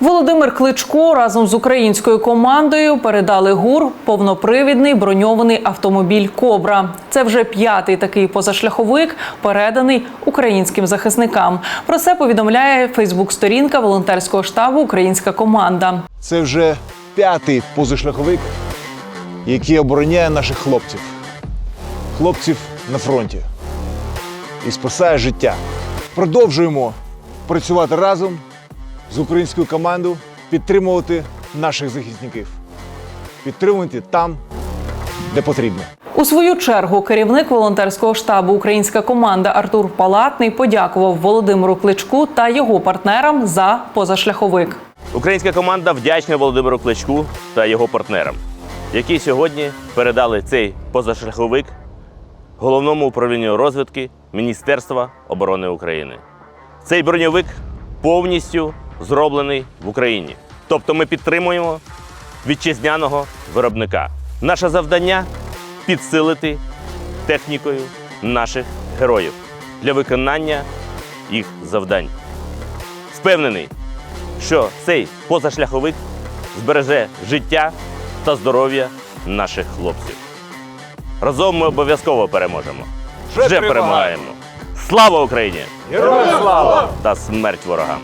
Володимир Кличко разом з українською командою передали ГУР повнопривідний броньований автомобіль Кобра. Це вже п'ятий такий позашляховик, переданий українським захисникам. Про це повідомляє Фейсбук-сторінка волонтерського штабу Українська команда. Це вже п'ятий позашляховик, який обороняє наших хлопців. Хлопців на фронті. І спасає життя. Продовжуємо працювати разом з українською командою, підтримувати наших захисників. Підтримувати там, де потрібно. У свою чергу керівник волонтерського штабу Українська команда Артур Палатний подякував Володимиру Кличку та його партнерам за позашляховик. Українська команда вдячна Володимиру Кличку та його партнерам, які сьогодні передали цей позашляховик головному управлінню розвідки Міністерства оборони України. Цей броньовик повністю зроблений в Україні. Тобто ми підтримуємо вітчизняного виробника. Наше завдання підсилити технікою наших героїв для виконання їх завдань. Впевнений, що цей позашляховик збереже життя та здоров'я наших хлопців. Разом ми обов'язково переможемо. Вже перемагаємо. Слава Україні! Героям слава! Та смерть ворогам!